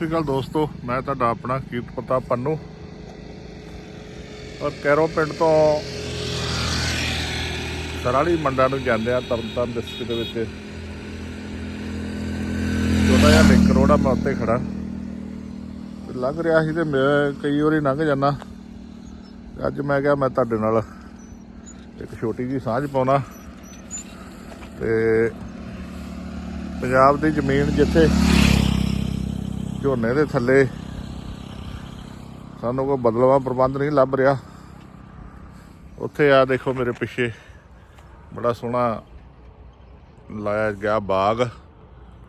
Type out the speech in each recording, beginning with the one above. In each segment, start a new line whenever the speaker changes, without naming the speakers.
ਸਤਿ ਸ਼੍ਰੀ ਅਕਾਲ ਦੋਸਤੋ, ਮੈਂ ਤੁਹਾਡਾ ਆਪਣਾ ਕੀਰਤਪਤਾ ਪੰਨੂ। ਔਰ ਕੈਰੋ ਪਿੰਡ ਤੋਂ ਸਰਾਲੀ ਮੰਡਾ ਨੂੰ ਜਾਂਦੇ ਆ ਤਰਨਤਾਰਨ ਡਿਸਟ੍ਰਿਕਟ ਦੇ ਵਿੱਚ। ਛੋਟਾ ਜਿਹਾ ਲਿੰਕ ਰੋਡ ਆ, ਮੈਂ ਉੱਤੇ ਖੜਾ ਤੇ ਲੰਘ ਰਿਹਾ ਸੀ ਤੇ ਮੈਂ ਕਈ ਵਾਰੀ ਲੰਘ ਜਾਂਦਾ। ਅੱਜ ਮੈਂ ਕਿਹਾ ਮੈਂ ਤੁਹਾਡੇ ਨਾਲ ਇੱਕ ਛੋਟੀ ਜੀ ਸਾਂਝ ਪਾਉਣਾ। ਤੇ ਪੰਜਾਬ ਦੀ ਜ਼ਮੀਨ ਜਿੱਥੇ ਝੋਨੇ ਦੇ ਥੱਲੇ। ਸਾਨੂੰ ਕੋਈ ਬਦਲਵਾ ਪ੍ਰਬੰਧ ਨਹੀਂ ਲੱਭ ਰਿਹਾ। ਉੱਥੇ ਆ ਦੇਖੋ ਮੇਰੇ ਪਿੱਛੇ ਬੜਾ ਸੋਹਣਾ ਲਾਇਆ ਗਿਆ ਬਾਗ।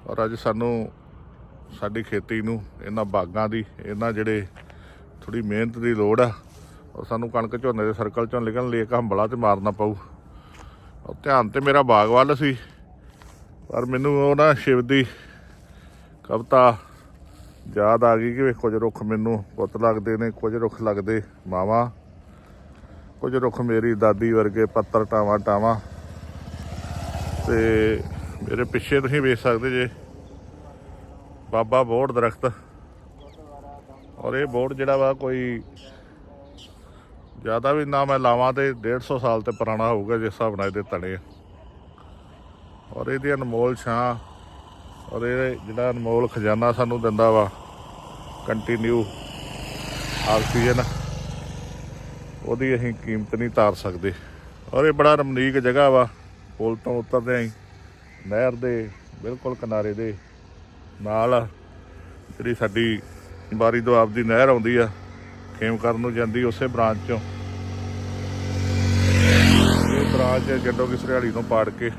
ਔਰ ਅੱਜ ਸਾਨੂੰ ਸਾਡੀ ਖੇਤੀ ਨੂੰ, ਇਹਨਾਂ ਬਾਗਾਂ ਦੀ, ਇਹਨਾਂ ਜਿਹੜੇ ਥੋੜੀ ਮਿਹਨਤ ਦੀ ਲੋੜ ਆ ਔਰ ਸਾਨੂੰ ਕਣਕ ਝੋਨੇ ਦੇ ਸਰਕਲ ਚੋਂ ਨਿਕਲਣ ਲਈ ਇੱਕ ਹੰਬਲਾ ਤੇ ਮਾਰਨਾ ਪਊ। ਔਰ ਧਿਆਨ ਤੇ ਮੇਰਾ ਬਾਗ ਵੱਲ ਸੀ। ਪਰ ਮੈਨੂੰ ਉਹ ਨਾ ਸ਼ਿਵ ਦੀ ਕਵਿਤਾ ਯਾਦ ਆ ਗਈ ਕਿ ਵੀ ਕੁਝ ਰੁੱਖ ਮੈਨੂੰ ਪੁੱਤ ਲੱਗਦੇ ਨੇ, ਕੁਝ ਰੁੱਖ ਲੱਗਦੇ ਮਾਵਾਂ, ਕੁਝ ਰੁੱਖ ਮੇਰੀ ਦਾਦੀ ਵਰਗੇ ਪੱਤਰ ਟਾਵਾਂ ਟਾਵਾਂ। ਤੇ ਮੇਰੇ ਪਿੱਛੇ ਤੁਸੀਂ ਵੇਖ ਸਕਦੇ ਜੇ, ਬਾਬਾ ਬੋੜ ਦਰਖਤ। ਔਰ ਇਹ ਬੋੜ ਜਿਹੜਾ ਵਾ ਕੋਈ ਜ਼ਿਆਦਾ ਵੀ ਨਾ ਮੈਂ ਲਾਵਾਂ ਤੇ 150 ਸਾਲ ਤੇ ਪੁਰਾਣਾ ਹੋਊਗਾ ਜਿਸ ਹਿਸਾਬ ਨਾਲ ਇਹਦੇ ਤਣੇ ਔਰ ਇਹਦੀ ਅਨਮੋਲ ਛਾਂ ਔਰ ਇਹ ਜਿਹੜਾ ਅਨਮੋਲ ਖਜ਼ਾਨਾ ਸਾਨੂੰ ਦਿੰਦਾ ਵਾ ਕੰਟੀਨਿਊ ਆਕਸੀਜਨ, ਉਹਦੀ ਅਸੀਂ ਕੀਮਤ ਨਹੀਂ ਤਾਰ ਸਕਦੇ। ਔਰ ਇਹ ਬੜਾ ਰਮਨੀਕ ਜਗ੍ਹਾ ਵਾ, ਪੁਲ ਤੋਂ ਉਤਰਦੇ ਆਂ, ਨਹਿਰ ਦੇ ਬਿਲਕੁਲ ਕਿਨਾਰੇ ਦੇ ਨਾਲ ਜਿਹੜੀ ਸਾਡੀ ਬਾਰੀ ਦੁਆਬ ਦੀ ਨਹਿਰ ਆਉਂਦੀ ਆ, ਖੇਮ ਕਰਨ ਨੂੰ ਜਾਂਦੀ ਉਸੇ ਬ੍ਰਾਂਚ ਚੋਂ। ਇਹ ਬ੍ਰਾਂਚ ਜੱਡੋ ਕੀ ਸਰਿਆਲੀ ਤੋਂ ਪਾੜ ਕੇ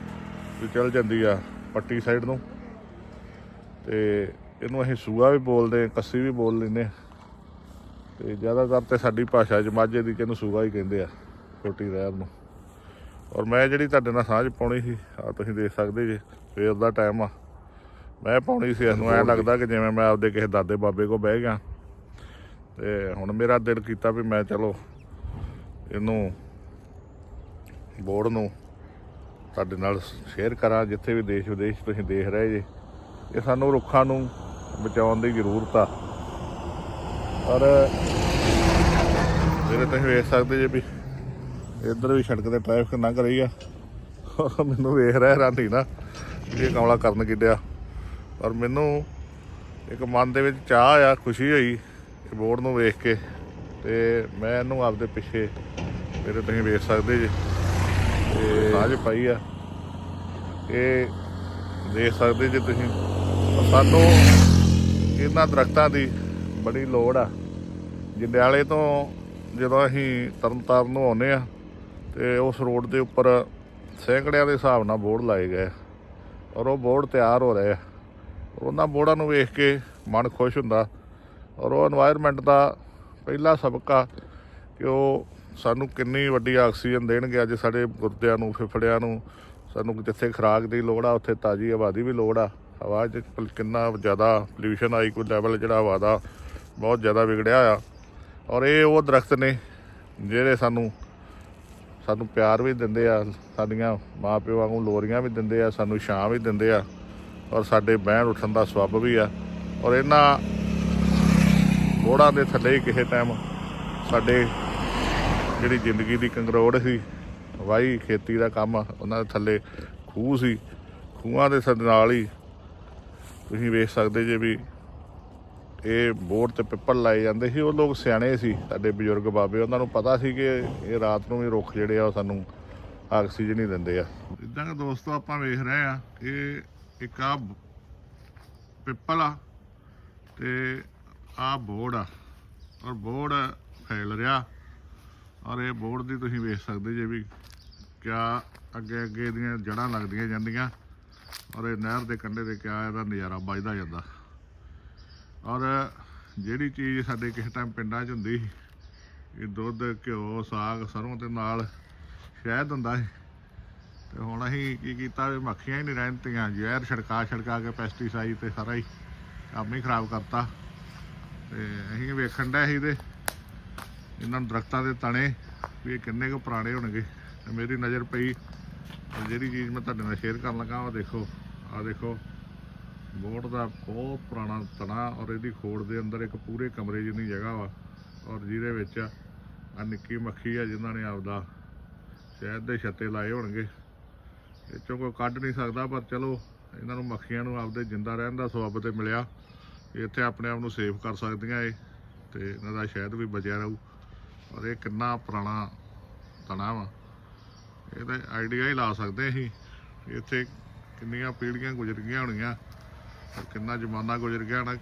ਤੇ ਚਲ ਜਾਂਦੀ ਆ, ਪੱਟੀ ਸਾਈਡ ਨੂੰ। ਤੇ ਇਹਨੂੰ ਅਸੀਂ ਸੂਆ ਵੀ ਬੋਲਦੇ ਕੱਸੀ ਵੀ ਬੋਲ ਲੈਂਦੇ ਹਾਂ। ਤੇ ਜ਼ਿਆਦਾਤਰ ਤੇ ਸਾਡੀ ਭਾਸ਼ਾ 'ਚ ਮਾਝੇ ਦੀ ਜਿਹਨੂੰ ਸੂਆ ਹੀ ਕਹਿੰਦੇ ਆ ਛੋਟੀ ਰਹਿਰ ਨੂੰ। ਔਰ ਮੈਂ ਜਿਹੜੀ ਤੁਹਾਡੇ ਨਾਲ ਸਾਂਝ ਪਾਉਣੀ ਸੀ ਆ ਤੁਸੀਂ ਦੇਖ ਸਕਦੇ ਜੇ, ਸਵੇਰ ਦਾ ਟਾਈਮ ਆ। ਮੈਂ ਪਾਉਣੀ ਸੀ, ਇਹਨੂੰ ਐਂ ਲੱਗਦਾ ਕਿ ਜਿਵੇਂ ਮੈਂ ਆਪਦੇ ਕਿਸੇ ਦਾਦੇ ਬਾਬੇ ਕੋਲ ਬਹਿ ਗਿਆ। ਤੇ ਹੁਣ ਮੇਰਾ ਦਿਲ ਕੀਤਾ ਵੀ ਮੈਂ ਚਲੋ ਇਹਨੂੰ ਬੋਰਡ ਨੂੰ ਤੁਹਾਡੇ ਨਾਲ ਸ਼ੇਅਰ ਕਰਾਂ, ਜਿੱਥੇ ਵੀ ਦੇਸ਼ ਵਿਦੇਸ਼ ਤੁਸੀਂ ਦੇਖ ਰਹੇ ਜੇ। ਇਹ ਸਾਨੂੰ ਰੁੱਖਾਂ ਨੂੰ ਬਚਾਉਣ ਦੀ ਜ਼ਰੂਰਤ ਆ। ਔਰ ਜਿਹੜੇ ਤੁਸੀਂ ਵੇਖ ਸਕਦੇ ਜੇ ਵੀ ਇੱਧਰ ਵੀ ਸੜਕ ਤੇ ਟ੍ਰੈਫਿਕ ਲੰਘ ਰਹੀ ਆ। ਔਰ ਮੈਨੂੰ ਵੇਖ ਰਿਹਾ ਰਾਂਢੀ ਨਾ ਵੀ ਇਹ ਕਮਲਾ ਕਰਨ ਕਿੱਡਿਆ ਪਰ ਮੈਨੂੰ ਇੱਕ ਮਨ ਦੇ ਵਿੱਚ ਚਾਹ ਆ, ਖੁਸ਼ੀ ਹੋਈ ਇਹ ਬੋਰਡ ਨੂੰ ਵੇਖ ਕੇ। ਤੇ ਮੈਂ ਇਹਨੂੰ ਆਪਦੇ ਪਿੱਛੇ ਮੇਰੇ ਤੁਸੀਂ ਵੇਖ ਸਕਦੇ ਜੇ। ਤੇ ਸਾਜ ਪਾਈ ਆ। ਇਹ ਦੇਖ ਸਕਦੇ ਜੇ ਤੁਸੀਂ। ਸਾਨੂੰ ਇਹਨਾਂ ਦਰਖਤਾਂ ਦੀ ਬੜੀ ਲੋੜ ਆ। ਜੰਡਿਆਲੇ ਤੋਂ ਜਦੋਂ ਅਸੀਂ ਤਰਨਤਾਰਨ ਨੂੰ ਆਉਂਦੇ ਆ, ਤੇ ਉਸ ਰੋਡ ਦੇ ਉੱਪਰ ਸੈਂਕੜਿਆਂ ਦੇ ਹਿਸਾਬ ਨਾਲ ਬੋਰਡ ਲਾਏ ਗਏ ਔਰ ਉਹ ਬੋਰਡ ਤਿਆਰ ਹੋ ਰਹੇ ਆ। ਉਹਨਾਂ ਬੋਰਡਾਂ ਨੂੰ ਵੇਖ ਕੇ ਮਨ ਖੁਸ਼ ਹੁੰਦਾ ਔਰ ਉਹ এনवायरमेंट ਦਾ ਪਹਿਲਾ ਸਬਕ ਆ ਕਿ ਉਹ ਸਾਨੂੰ ਕਿੰਨੀ ਵੱਡੀ ਆਕਸੀਜਨ ਦੇਣਗੇ। ਅੱਜ ਸਾਡੇ ਗੁਰਦਿਆਂ ਨੂੰ, ਫਿਫੜਿਆਂ ਨੂੰ ਸਾਨੂੰ ਜਿੱਥੇ ਖਰਾਕ ਦੀ ਲੋੜ ਆ, ਉੱਥੇ ਤਾਜ਼ੀ ਆਬਾਦੀ ਵੀ ਲੋੜ ਆ। ਹਵਾ 'ਚ ਕਿੰਨਾ ਜ਼ਿਆਦਾ ਪੋਲਿਊਸ਼ਨ ਆਈ, ਕੋਈ ਲੈਵਲ ਜਿਹੜਾ ਹਵਾ ਦਾ ਬਹੁਤ ਜ਼ਿਆਦਾ ਵਿਗੜਿਆ ਆ। ਔਰ ਇਹ ਉਹ ਦਰਖਤ ਨੇ ਜਿਹੜੇ ਸਾਨੂੰ ਸਾਨੂੰ ਪਿਆਰ ਵੀ ਦਿੰਦੇ ਆ, ਸਾਡੀਆਂ ਮਾਂ ਪਿਓ ਵਾਂਗੂ ਲੋਰੀਆਂ ਵੀ ਦਿੰਦੇ ਆ, ਸਾਨੂੰ ਛਾਂ ਵੀ ਦਿੰਦੇ ਆ, ਔਰ ਸਾਡੇ ਬਹਿਣ ਉੱਠਣ ਦਾ ਸਬੱਬ ਵੀ ਆ। ਔਰ ਇਹਨਾਂ ਮੋੜਾਂ ਦੇ ਥੱਲੇ ਹੀ ਕਿਸੇ ਟਾਈਮ ਸਾਡੇ ਜਿਹੜੀ ਜ਼ਿੰਦਗੀ ਦੀ ਕੰਗਰੋੜ ਸੀ ਵਾਈ ਖੇਤੀ ਦਾ ਕੰਮ ਉਹਨਾਂ ਦੇ ਥੱਲੇ ਖੂਹ ਸੀ, ਖੂਹਾਂ ਦੇ ਨਾਲ ਹੀ ਤੁਸੀਂ ਵੇਖ ਸਕਦੇ ਜੇ ਵੀ ਇਹ ਬੋਰਡ ਤੇ ਪਿੱਪਲ ਲਾਏ ਜਾਂਦੇ ਸੀ, ਉਹ ਲੋਕ ਸਿਆਣੇ ਸੀ, ਸਾਡੇ ਬਜ਼ੁਰਗ ਬਾਬੇ। ਉਹਨਾਂ ਨੂੰ ਪਤਾ ਸੀ ਕਿ ਇਹ ਰਾਤ ਨੂੰ ਵੀ ਰੁੱਖ ਜਿਹੜੇ ਆ, ਉਹ ਸਾਨੂੰ ਆਕਸੀਜਨ ਹੀ ਦਿੰਦੇ ਆ। ਇਦਾਂ ਕਿ ਦੋਸਤੋ, ਆਪਾਂ ਵੇਖ ਰਹੇ ਆ ਇਹ ਇੱਕ ਆ ਪਿੱਪਲ ਆ ਤੇ ਆ ਬੋਰਡ ਆ। ਔਰ ਬੋਰਡ ਫੈਲ ਰਿਹਾ। ਔਰ ਇਹ ਬੋਰਡ ਦੀ ਤੁਸੀਂ ਵੇਖ ਸਕਦੇ ਜੇ ਵੀ ਕਿਆ ਅੱਗੇ ਅੱਗੇ ਦੀਆਂ ਜੜਾਂ ਲੱਗਦੀਆਂ ਜਾਂਦੀਆਂ। ਔਰ ਇਹ ਨਹਿਰ ਦੇ ਕੰਢੇ ਤੇ ਕਿਆ ਇਹਦਾ ਨਜ਼ਾਰਾ ਵੱਜਦਾ ਜਾਂਦਾ। ਔਰ ਜਿਹੜੀ ਚੀਜ਼ ਸਾਡੇ ਕਿਸੇ ਟਾਈਮ ਪਿੰਡਾਂ 'ਚ ਹੁੰਦੀ ਸੀ, ਇਹ ਦੁੱਧ, ਘਿਓ, ਸਾਗ ਸਰੋਂ ਦੇ ਨਾਲ ਸ਼ਹਿਦ ਹੁੰਦਾ ਸੀ। ਤੇ ਹੁਣ ਅਸੀਂ ਕੀ ਕੀਤਾ ਵੀ ਮੱਖੀਆਂ ਹੀ ਨਹੀਂ ਰਹਿਣ ਰਹਿੰਦੀਆਂ ਜ਼ਹਿਰ ਛੜਕਾ ਛੜਕਾ ਕੇ ਪੈਸਟੀਸਾਈਡ ਤੇ ਸਾਰਾ ਹੀ ਕੰਮ ਹੀ ਖਰਾਬ ਕਰਤਾ। ਤੇ ਅਸੀਂ ਵੇਖਣ ਡਏ ਸੀ ਤੇ ਇਹਨਾਂ ਨੂੰ ਦਰਖਤਾਂ ਦੇ ਤਣੇ ਵੀ ਇਹ ਕਿੰਨੇ ਕੁ ਪੁਰਾਣੇ ਹੋਣਗੇ। ਤੇ ਮੇਰੀ ਨਜ਼ਰ ਪਈ ਤੇ ਜਿਹੜੀ ਚੀਜ਼ ਮੈਂ ਤੁਹਾਡੇ ਨਾਲ ਸ਼ੇਅਰ ਕਰਨ ਲੱਗਾ, ਉਹ ਦੇਖੋ, ਆਹ ਦੇਖੋ, ਬੋਟ ਦਾ ਬਹੁਤ ਪੁਰਾਣਾ ਤਣਾ ਔਰ ਇਹਦੀ ਖੋੜ ਦੇ ਅੰਦਰ ਇੱਕ ਪੂਰੇ ਕਮਰੇ ਜਿੰਨੀ ਜਗ੍ਹਾ ਵਾ ਔਰ ਜਿਹਦੇ ਵਿੱਚ ਆ ਨਿੱਕੀ ਮੱਖੀ ਆ ਜਿਨ੍ਹਾਂ ਨੇ ਆਪਦਾ ਸ਼ਹਿਦ ਦੇ ਛੱਤੇ ਲਾਏ ਹੋਣਗੇ। ਇਹ ਚੋਂ ਕੋਈ ਕੱਢ ਨਹੀਂ ਸਕਦਾ, ਪਰ ਚਲੋ, ਇਹਨਾਂ ਨੂੰ ਮੱਖੀਆਂ ਨੂੰ ਆਪਦੇ ਜਿੰਦਾ ਰਹਿਣ ਦਾ ਸਬੱਬ ਤੇ ਮਿਲਿਆ। ਇੱਥੇ ਆਪਣੇ ਆਪ ਨੂੰ ਸੇਫ ਕਰ ਸਕਦੀਆਂ ਇਹ ਤੇ ਇਹਨਾਂ ਦਾ ਸ਼ਹਿਦ ਵੀ ਬਚਿਆ ਰਹੂ। ਔਰ ਇਹ ਕਿੰਨਾ ਪੁਰਾਣਾ ਤਣਾ ਵਾ। ਇਹਦਾ ਆਈਡੀਆ ਹੀ ਲਾ ਸਕਦੇ ਅਸੀਂ ਇੱਥੇ ਕਿੰਨੀਆਂ ਪੀੜ੍ਹੀਆਂ ਗੁਜ਼ਰ ਗਈਆਂ ਹੋਣੀਆਂ ਕਿੰਨਾ ਜ਼ਮਾਨਾ ਗੁਜ਼ਰ ਗਿਆ ਹੋਣਾ।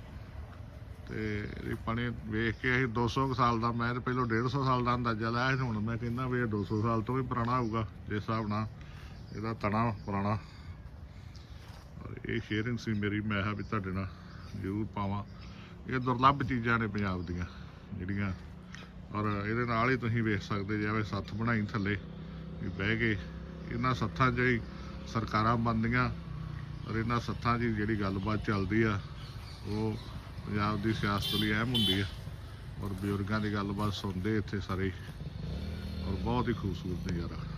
ਤੇ ਇਹ ਪਾਣੀ ਵੇਖ ਕੇ ਅਸੀਂ 200 ਕੁ ਸਾਲ ਦਾ, ਮੈਂ ਤਾਂ ਪਹਿਲਾਂ 150 ਸਾਲ ਦਾ ਅੰਦਾਜ਼ਾ ਲਾਇਆ ਸੀ, ਹੁਣ ਮੈਂ ਕਹਿੰਦਾ ਵੀ ਇਹ 200 ਸਾਲ ਤੋਂ ਵੀ ਪੁਰਾਣਾ ਹੋਊਗਾ ਜਿਸ ਹਿਸਾਬ ਨਾਲ ਇਹਦਾ ਤਣਾ ਪੁਰਾਣਾ। ਔਰ ਇਹ ਸ਼ੇਅਰਿੰਗ ਸੀ ਮੇਰੀ, ਮੈਂ ਹਾਂ ਵੀ ਤੁਹਾਡੇ ਨਾਲ ਜ਼ਰੂਰ ਪਾਵਾਂ। ਇਹ ਦੁਰਲੱਭ ਚੀਜ਼ਾਂ ਨੇ ਪੰਜਾਬ ਦੀਆਂ, ਜਿਹੜੀਆਂ ਔਰ ਇਹਦੇ ਨਾਲ ਹੀ ਤੁਸੀਂ ਵੇਖ ਸਕਦੇ ਜਿਵੇਂ ਸੱਥ ਬਣਾਈ ਥੱਲੇ। ਵੀ ਬਹਿ ਕੇ ਇਹਨਾਂ ਸੱਥਾਂ 'ਚ ਹੀ ਸਰਕਾਰਾਂ ਬਣਦੀਆਂ ਔਰ ਇਹਨਾਂ ਸੱਥਾਂ 'ਚ ਜਿਹੜੀ ਗੱਲਬਾਤ ਚੱਲਦੀ ਆ, ਉਹ ਪੰਜਾਬ ਦੀ ਸਿਆਸਤ ਲਈ ਅਹਿਮ ਹੁੰਦੀ ਆ। ਔਰ ਬਜ਼ੁਰਗਾਂ ਦੀ ਗੱਲਬਾਤ ਸੁਣਦੇ ਇੱਥੇ ਸਾਰੇ। ਔਰ ਬਹੁਤ ਹੀ ਖੂਬਸੂਰਤ ਨਜ਼ਾਰਾ।